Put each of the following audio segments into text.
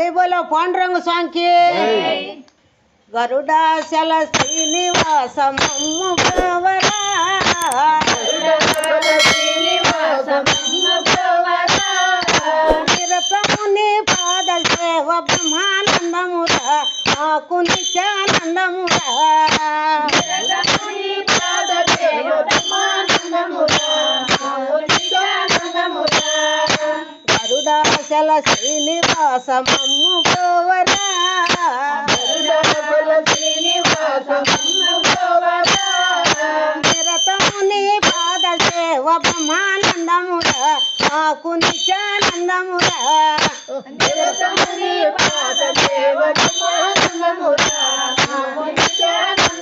జై. బోలో పాండురంగ స్వామికి గరుడాశల శ్రీనివాస మమ్ము ప్రవరా నిరతముని పాద సేవ బ్రహ్మానందమురా. మాకు నిత్యానందమురా. గరుడాశల శ్రీనివాస మమ్ము ప్రవరా నిరతముని పాద సేవ బ్రహ్మానందమురా మాకు నిత్యానందమురా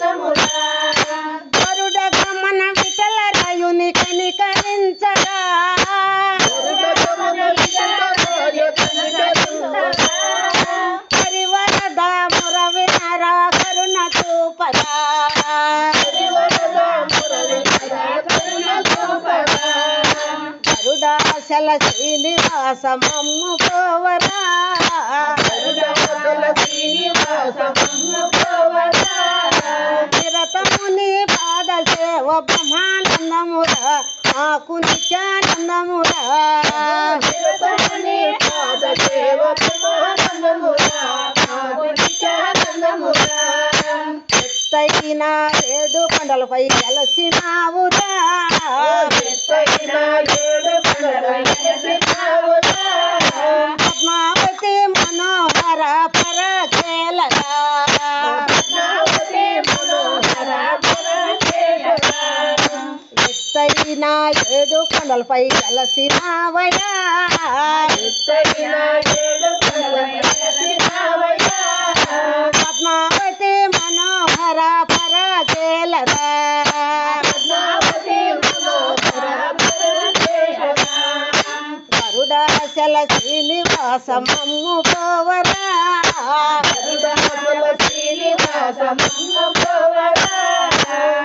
గరుడ గరుడాశల శ్రీనివాస మమ్ము పోవరా. నిరతముని పాద సేవ బ్రహ్మానందమురా మాకు నిత్యానందమురా ఎత్తైన ఏడు కొండలపై కలిసినావురా పద్మావతి మనోహర పరకేలగా ఎత్తైన ఏడు కొండలపై కలిసినావయా పద్మావతి గరుడాశల శ్రీనివాస మమ్ము పోవరా.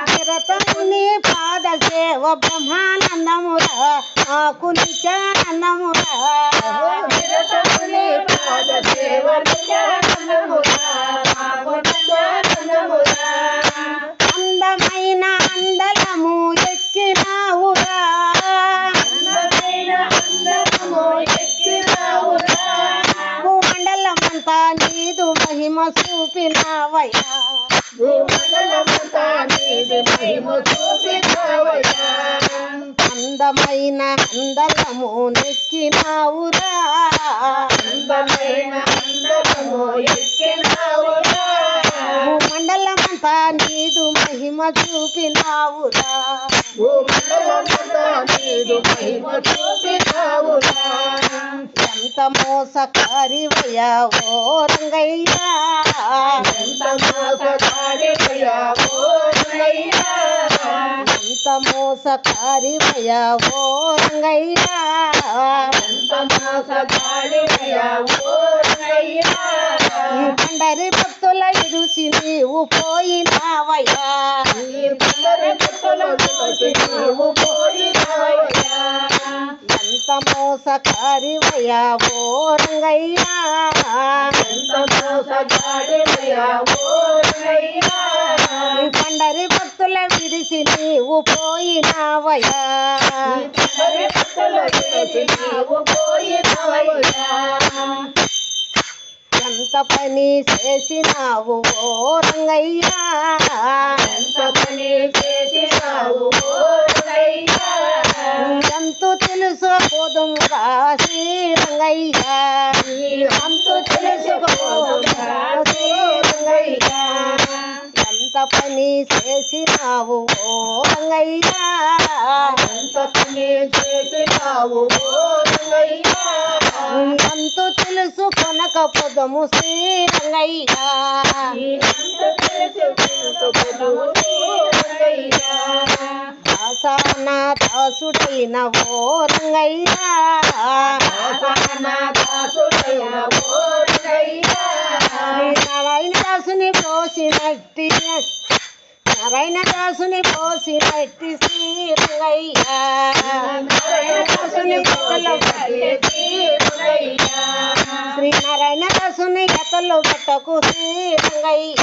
నిరతముని పాద సేవ బ్రహ్మానందమురా. మాకు నిత్యానందమురా అందమైన మహిమ చూపినావయ్యా. అందమైన అందలము నెక్కినావురా. భూమండలమంతా నీదు మహిమ చూపినావురా. ఎంత మోసకారివయ్యా ఓ రంగయ్యా ఎంత మోసకారివయ్యా ఓ రంగయ్యా ఈ పండరి భక్తుల ఇరుసి నీవు పోయినావయ్యా ఎంత మోసకారివయ్యా ఓ రంగయ్యా. ఈ పండరి భక్తుల విడిసి నీవు పోయినావయ్యా. ఎంత పని చేసినావు ఓ రంగయ్యా. ఎంతో పోదుము రాసి రంగయ్యా ఎంతో తెలుసుకో రంగయ్యా? ఎంత పని చేసినావు ఓ రంగయ్యా? ఎంతో తెలుసు కొనకపోదము శ్రీ రంగయ్యా దాసాన దాసుడైన ఓ రంగయ్యా నారాయణ దాసుని పోసినట్టి నారాయణ దాసుని పోసినట్టి శ్రీ రంగయ్యా దాసుని పొగల శ్రీ నారాయణ దాసు పెట్టకు శ్రీరంగయ్య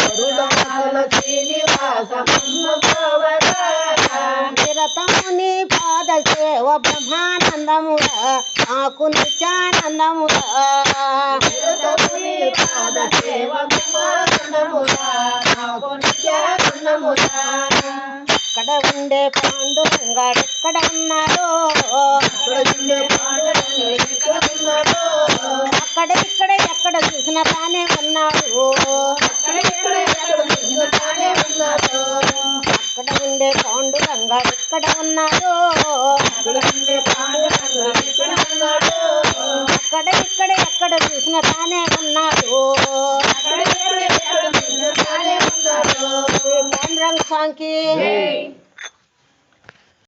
గరుడాచల శ్రీనివాస మమ్ము పోవరా నిరతముని పాద సేవ బ్రహ్మానందమురా నాకు నిత్యానందమురా అక్కడ ఉండే పాండురంగాడు ఎక్కడ ఉన్నాడో. అక్కడ ఇక్కడ ఎక్కడ చూసిన తానే ఉన్నాడు. అక్కడ ఉండే పాండురంగాడు ఎక్కడ ఉన్నాడో? అక్కడ ఇక్కడ ఎక్కడ చూసిన తానే ఉన్నాడు. పాండురంగ స్వామికి